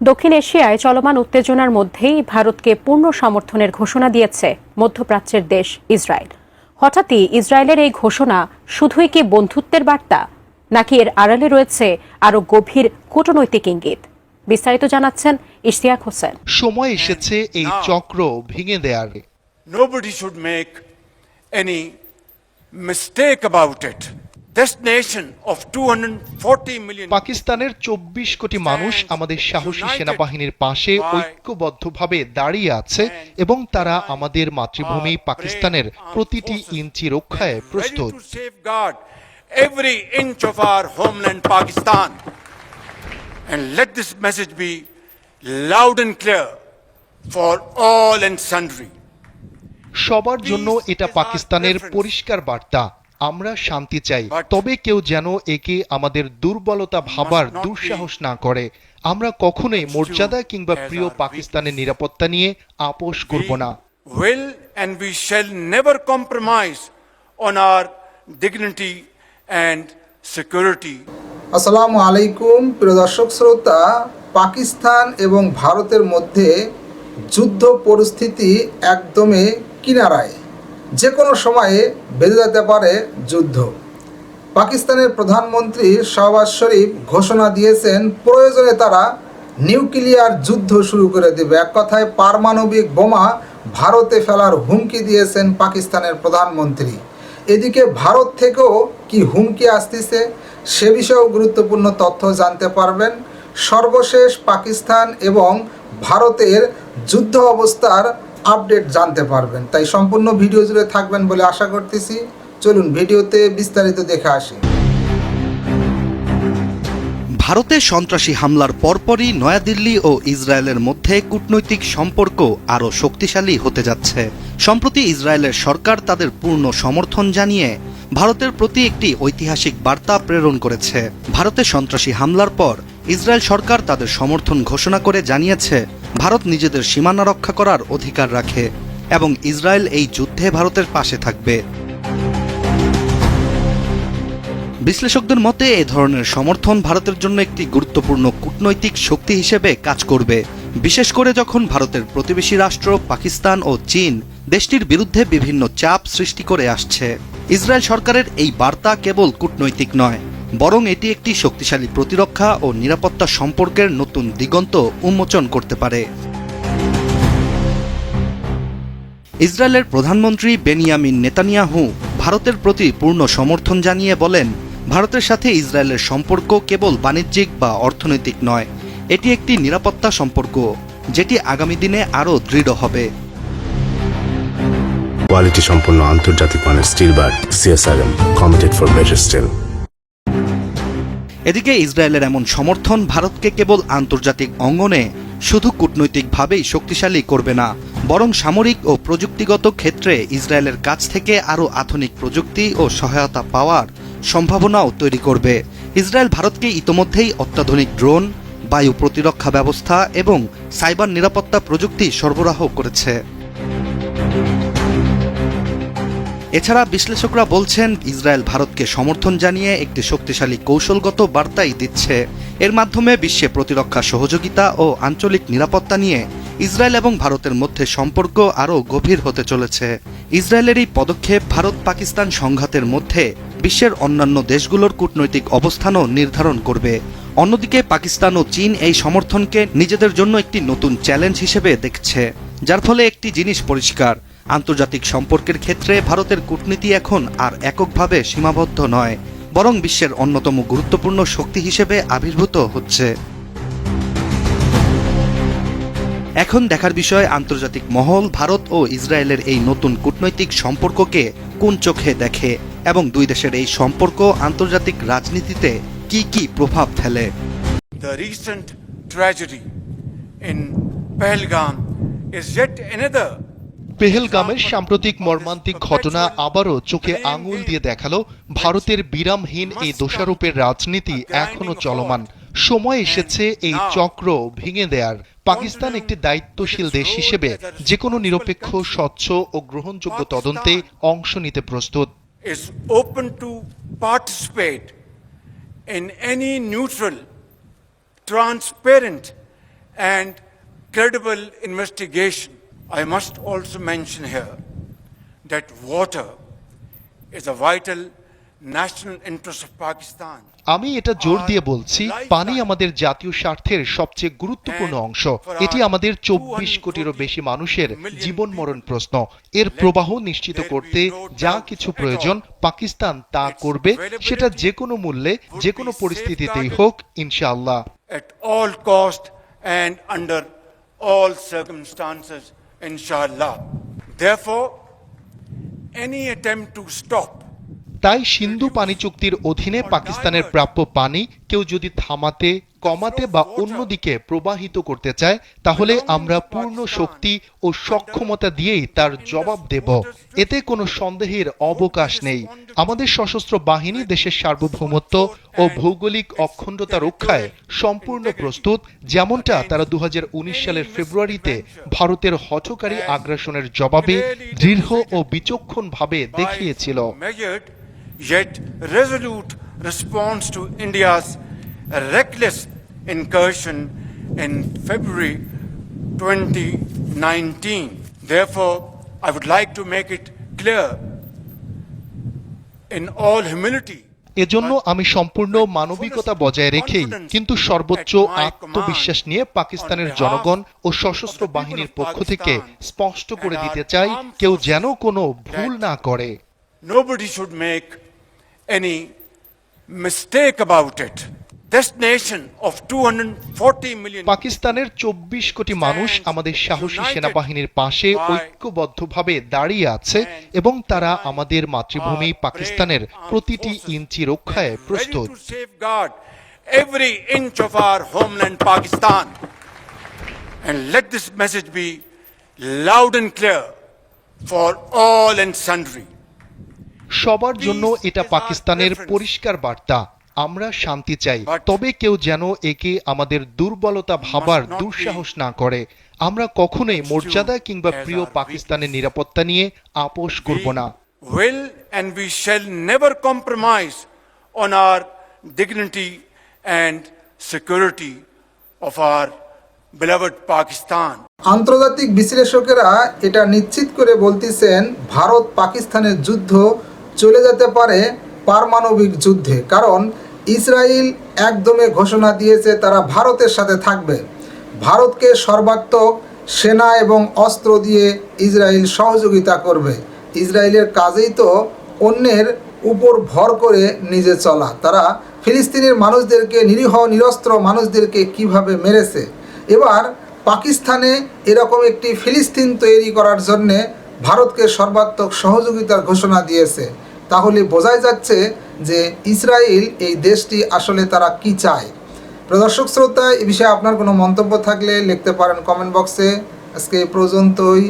দক্ষিণ এশিয়ায় চলমান উত্তেজনার মধ্যেই ভারতকে পূর্ণ সমর্থনের ঘোষণা দিয়েছে মধ্যপ্রাচ্যের দেশ ইসরায়েল। হঠাৎই ইসরায়েলের এই ঘোষণা শুধুই কি বন্ধুত্বের বার্তা নাকি এর আড়ালে রয়েছে আরও গভীর কূটনৈতিক ইঙ্গিত? বিস্তারিত জানাচ্ছেন ইশতিয়াক হোসেন। সময় এসেছে এই চক্র ভেঙে দেয়ার। Nobody should make any mistake about it. This nation of 240 million পাকিস্তানের চব্বিশ কোটি মানুষ আমাদের সাহসী সেনাবাহিনীর পাশে ঐক্যবদ্ধভাবে দাঁড়িয়ে আছে এবং তারা আমাদের মাতৃভূমি পাকিস্তানের প্রতিটি ইঞ্চি রক্ষায় প্রস্তুত every inch of our homeland, Pakistan. And let this message be loud and clear for all and sundry. সবার জন্য এটা পাকিস্তানের পরিষ্কার বার্তা আমরা শান্তি চাই। তবে কেউ যেন একে আমাদের দুর্বলতা ভাবার দুঃসাহস না করে। আমরা কখনোই মর্যাদা কিংবা প্রিয় পাকিস্তানের নিরাপত্তা নিয়ে আপোষ করব না। will and we shall never compromise on our dignity and security. আসসালামু আলাইকুম প্রিয় দর্শক শ্রোতা। পাকিস্তান এবং ভারতের মধ্যে যুদ্ধ পরিস্থিতি একদমই কিনারায়। যে কোনো সময়ে বেঁধে যেতে পারে যুদ্ধ। পাকিস্তানের প্রধানমন্ত্রী শাহবাজ শরীফ ঘোষণা দিয়েছেন, প্রয়োজনে তারা নিউক্লিয়ার যুদ্ধ শুরু করে দেবে। এক কথায়, পারমাণবিক বোমা ভারতে ফেলার হুমকি দিয়েছেন পাকিস্তানের প্রধানমন্ত্রী। এদিকে ভারত থেকেও কি হুমকি আসতেছে, সে বিষয়েও গুরুত্বপূর্ণ তথ্য জানতে পারবেন। সর্বশেষ পাকিস্তান এবং ভারতের যুদ্ধ অবস্থার আপডেট জানতে পারবেন। তাই সম্পূর্ণ ভিডিও জুড়ে থাকবেন বলে আশা করতেছি। চলুন ভিডিওতে বিস্তারিত দেখে আসি। ভারতে সন্ত্রাসী হামলার পরপরই নয়াদিল্লি ও ইসরায়েলের মধ্যে কূটনৈতিক সম্পর্ক আরও শক্তিশালী হতে যাচ্ছে। সম্প্রতি ইসরায়েলের সরকার তাদের পূর্ণ সমর্থন জানিয়ে ভারতের প্রতি একটি ঐতিহাসিক বার্তা প্রেরণ করেছে। ভারতে সন্ত্রাসী হামলার পর ইসরায়েল সরকার তাদের সমর্থন ঘোষণা করে জানিয়েছে ভারত নিজেদের সীমানা রক্ষা করার অধিকার রাখে এবং ইসরায়েল এই যুদ্ধে ভারতের পাশে থাকবে। বিশ্লেষকদের মতে, এ ধরনের সমর্থন ভারতের জন্য একটি গুরুত্বপূর্ণ কূটনৈতিক শক্তি হিসেবে কাজ করবে। বিশেষ করে যখন ভারতের প্রতিবেশী রাষ্ট্র পাকিস্তান ও চীন দেশটির বিরুদ্ধে বিভিন্ন চাপ সৃষ্টি করে আসছে। ইসরায়েল সরকারের এই বার্তা কেবল কূটনৈতিক নয় বরং এটি একটি শক্তিশালী প্রতিরক্ষা ও নিরাপত্তা সম্পর্কের নতুন দিগন্ত উন্মোচন করতে পারে। ইসরায়েলের প্রধানমন্ত্রী বেনিয়ামিন নেতানিয়াহু ভারতের প্রতি পূর্ণ সমর্থন জানিয়ে বলেন, ভারতের সাথে ইসরায়েলের সম্পর্ক কেবল বাণিজ্যিক বা অর্থনৈতিক নয়, এটি একটি নিরাপত্তা সম্পর্ক, যেটি আগামী দিনে আরও দৃঢ় হবে। কোয়ালিটি সম্পন্ন আন্তর্জাতিক মানের steel bar CSRM committed for better steel এদিকে ইসরায়েলের এমন সমর্থন ভারতকে কেবল আন্তর্জাতিক অঙ্গনে শুধু কূটনৈতিকভাবেই শক্তিশালী করবে না, বরং সামরিক ও প্রযুক্তিগত ক্ষেত্রে ইসরায়েলের কাছ থেকে আরও আধুনিক প্রযুক্তি ও সহায়তা পাওয়ার সম্ভাবনাও তৈরি করবে। ইসরায়েল ভারতকে ইতোমধ্যেই অত্যাধুনিক ড্রোন, বায়ু প্রতিরক্ষা ব্যবস্থা এবং সাইবার নিরাপত্তা প্রযুক্তি সরবরাহ করেছে। এছাড়া বিশ্লেষকরা বলছেন, ইসরায়েল ভারতকে সমর্থন জানিয়ে একটি শক্তিশালী কৌশলগত বার্তাই দিচ্ছে। এর মাধ্যমে বিশ্বে প্রতিরক্ষা সহযোগিতা ও আঞ্চলিক নিরাপত্তা নিয়ে ইসরায়েল এবং ভারতের মধ্যে সম্পর্ক আরও গভীর হতে চলেছে। ইসরায়েলের এই পদক্ষেপ ভারত পাকিস্তান সংঘাতের মধ্যে বিশ্বের অন্যান্য দেশগুলোর কূটনৈতিক অবস্থানও নির্ধারণ করবে। অন্যদিকে পাকিস্তান ও চীন এই সমর্থনকে নিজেদের জন্য একটি নতুন চ্যালেঞ্জ হিসেবে দেখছে, যার ফলে একটি জিনিস পরিষ্কার আন্তর্জাতিক সম্পর্কের ক্ষেত্রে ভারতের কূটনীতি এখন আর এককভাবে সীমাবদ্ধ নয়, বরং বিশ্বের অন্যতম গুরুত্বপূর্ণ শক্তি হিসেবে আবির্ভূত হচ্ছে। এখন দেখার বিষয় আন্তর্জাতিক মহল, ভারত ও ইসরায়েলের এই নতুন কূটনৈতিক সম্পর্ককে কোন চোখে দেখে এবং দুই দেশের এই সম্পর্ক আন্তর্জাতিক রাজনীতিতে কি কি প্রভাব ফেলে? The recent tragedy in Pahalgam is পেহেলগামের সাম্প্রতিক মর্মান্তিক ঘটনা আবারও চোখে আঙুল দিয়ে দেখাল ভারতের বিরামহীন এই দোষারোপের রাজনীতি এখনও চলমান। সময় এসেছে এই চক্র ভেঙে দেয়ার। পাকিস্তান একটি দায়িত্বশীল দেশ হিসেবে যে কোনো নিরপেক্ষ, স্বচ্ছ ও গ্রহণযোগ্য তদন্তে অংশ নিতে প্রস্তুত। Is and credible investigation. I must also mention here that water is a vital national interest of Pakistan. আমি এটা জোর দিয়ে বলছি পানি আমাদের জাতীয় স্বার্থের সবচেয়ে গুরুত্বপূর্ণ অংশ। এটি আমাদের চব্বিশ কোটিরও বেশি মানুষের জীবন মরণ প্রশ্ন। এর প্রবাহ নিশ্চিত করতে যা কিছু প্রয়োজন পাকিস্তান তা করবে সেটা যে কোনো মূল্যে যে কোনো পরিস্থিতিতেই হোক ইনশাআল্লাহ। at all cost and under all circumstances, inshallah. Therefore, any attempt to stop তাই সিন্ধু পানি চুক্তির অধীনে পাকিস্তানের প্রাপ্য পানি কেউ যদি থামাতে কমাতে বা অন্যদিকে প্রবাহিত করতে চায়, তাহলে আমরা পূর্ণ শক্তি ও সক্ষমতা দিয়েই তার জবাব দেব। এতে কোনো সন্দেহের অবকাশ নেই। আমাদের সশস্ত্র বাহিনী দেশের সার্বভৌমত্ব ও ভৌগোলিক অখণ্ডতা রক্ষায় সম্পূর্ণ প্রস্তুত, যেমনটা তারা দু হাজার উনিশ সালের ফেব্রুয়ারিতে ভারতের হঠকারী আগ্রাসনের জবাবে দৃঢ় ও বিচক্ষণভাবে দেখিয়েছিল। Measured, yet resolute response a reckless incursion in February 2019. Therefore, I would like to make it clear in all humility. এজন্য আমি সম্পূর্ণ মানবিকতা বজায় রেখেই কিন্তু সর্বোচ্চ আত্মবিশ্বাস নিয়ে পাকিস্তানের জনগণ ও সশস্ত্র বাহিনীর পক্ষ থেকে স্পষ্ট করে দিতে চাই কেউ যেন কোনো ভুল না করে নোবডি মেক এনি মিস্টেক পাকিস্তানের চব্বিশ কোটি মানুষ আমাদের সাহসী সেনাবাহিনীর পাশে ঐক্যবদ্ধ ভাবে দাঁড়িয়ে আছে এবং তারা আমাদের মাতৃভূমি পাকিস্তানের প্রতিটি ইঞ্চি রক্ষায় প্রস্তুত। সবার জন্য এটা পাকিস্তানের পরিষ্কার বার্তা। আমরা শান্তি চাই। তবে কেউ যেন একে আমাদের দুর্বলতা ভাবার দুঃসাহস না করে। আমরা কখনোই মর্যাদা কিংবা প্রিয় পাকিস্তানের নিরাপত্তা নিয়ে আপোষ করব না। Will and we shall never compromise on our dignity and security of our beloved Pakistan. আন্তর্জাতিক বিশ্লেষকেরা এটা নিশ্চিত করে বলতেছেন ভারত পাকিস্তানের যুদ্ধ চলে যেতে পারে পারমাণবিক যুদ্ধে। কারণ ইসরায়েল একদমে ঘোষণা দিয়েছে তারা ভারতের সাথে থাকবে। ভারতকে সর্বাত্মক সেনা এবং অস্ত্র দিয়ে ইসরায়েল সহযোগিতা করবে। ইসরায়েলের কাজেই তো অন্যের উপর ভর করে নিজে চলা। তারা ফিলিস্তিনের মানুষদেরকে, নিরীহ, নিরস্ত্র মানুষদেরকে কীভাবে মেরেছে? এবার পাকিস্তানে এরকম একটি ফিলিস্তিন তৈরি করার জন্যে ভারতকে সর্বাত্মক সহযোগিতার ঘোষণা দিয়েছে। তাহলে বোঝাই যাচ্ছে যে ইসরায়েল এই দেশটি আসলে তারা কি চায়? প্রদর্শক শ্রোতা, এ বিষয়ে আপনার কোনো মন্তব্য থাকলে লিখতে পারেন কমেন্ট বক্সে। আজকে এই পর্যন্তই।